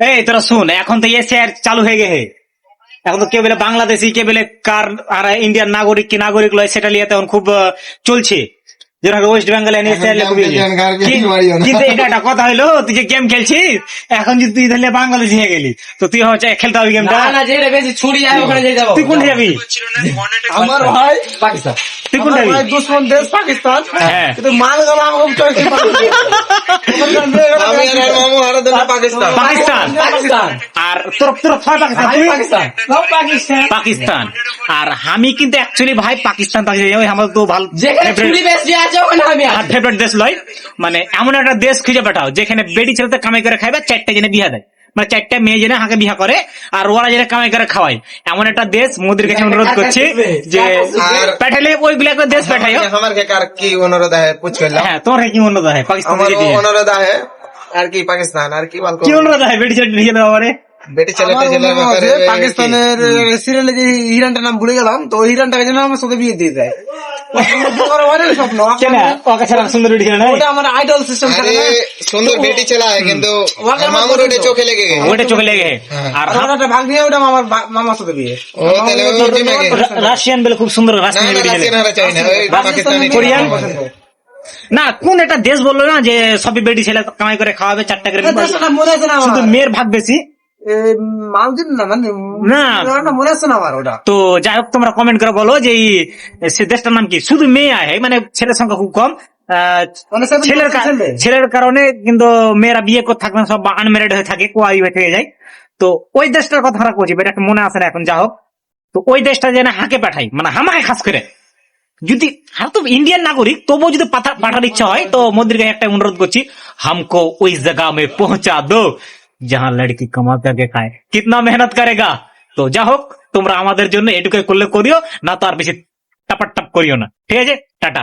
এই তোরা শুন এখন তো এসে আর চালু হয়ে গেছে। এখন তো কেউ বলে বাংলাদেশি কে বলে কার আর ইন্ডিয়ান নাগরিক কি নাগরিক লয় সেটা নিয়ে তো এখন খুব চলছে। যেরকম ওয়েস্ট বেঙ্গলে। কিন্তু এটা একটা কথা হইল তুই যে গেম খেলছিস এখন যদি তুই তাহলে বাংলাদেশি হয়ে গেলি তো তুই হচ্ছে খেলতে হবে গেমটা তুই কোনটা যাবি। আমার ভাই পাকিস্তান। তুই কোনটা আমার যাবি ভাই দুশ্মন দেশ পাকিস্তান। কিন্তু মাল গেল। আর আমার মামু হারা দেবো পাকিস্তান। পাকিস্তান। পাকিস্তান। আর তোর তোর পাকিস্তান আমি পাকিস্তান। পাকিস্তান। পাকিস্তান। আর আমি কিন্তু অ্যাকচুয়ালি ভাই পাকিস্তান পাকিস্তান আমার তো ভালো ফেভারিট দেশ লয়। মানে এমন একটা দেশ খুঁজে পাঠাও যেখানে বেডি ছেলেতে কামাই করে খাইবে চারটে জেনে বিয়া দেয়। মানে চারটা মেয়ে জেনে হাঁকে বিহা করে আর ওরা যেটা কামাই করে খাওয়ায়। এমন একটা দেশ মোদীর কাছে অনুরোধ করছি যে পাঠালে ওইগুলা একটা দেশ পাঠাই আমার কি অনুরোধ হয় হ্যাঁ তোর কি অনুরোধ হয় পাকিস্তান অনুরোধ হয় আর কি পাকিস্তান আর কি কি অনুরোধ আছে? বেটি ছেলে নিয়ে যাবে পাকিস্তানের সিরিয়ালে যে হিরানটার নাম ভুলে গেলাম তো হিরানটাকে যেন আমার সাথে বিয়ে দিয়ে দেয়। আমার অনেক স্বপ্ন কেন? ওকে ছাড়া সুন্দর বেডি ছেলে নাই? ওটা আমার আইডল সিস্টেম আরে সুন্দর বেটি ছেলা কিন্তু মামুর ওটা চোখে লেগে গেছে। ওইটা চোখে লেগে আর আমার ভাগ নিয়ে ওটা আমার মামার সাথে বিয়ে। ও তাহলে ওই উর্দু মেগে রা- রাশিয়ান বলে খুব সুন্দর না রাশিয়ান কোরিয়ান? না কোন একটা দেশ বলল না যে সবই বেডি ছেলে কামাই করে খাওয়াবে চারটা করে মনে শুধু মেয়ের ভাগ বেশি। মানে আছে তো যাই হোক তোমরা কমেন্ট করে বলো যে এই দেশটার নাম কি? শুধু মেয়ে আয় মানে ছেলের সংখ্যা খুব কম। মানে ছেলের। ছেলের কারণে কিন্তু মেয়েরা বিয়ে করে থাকবে না, সব আনমেরিড হয়ে থাকে কোয়াই হয়ে থেকে যায়। তো ওই দেশটার কথা করছি এটা মনে আসে না এখন যা হোক। তো ওই দেশটা যেন হাঁকে পাঠাই মানে হামাকে খাস করে। যদি আর তো ইন্ডিয়ান নাগরিক তবুও যদি পাঠা- পাঠার ইচ্ছা হয় তো মোদির কাছে একটা অনুরোধ করছি হামকো ওই জায়গা মে পৌঁছা দো। যাহা লড়কি কমাতে কে খায় মেহনত করেগা তো যা হোক তোমরা আমাদের জন্য এটুকু করলে করিও না তো আর বেশি টাপাট টাপ করিও না ঠিক আছে টাটা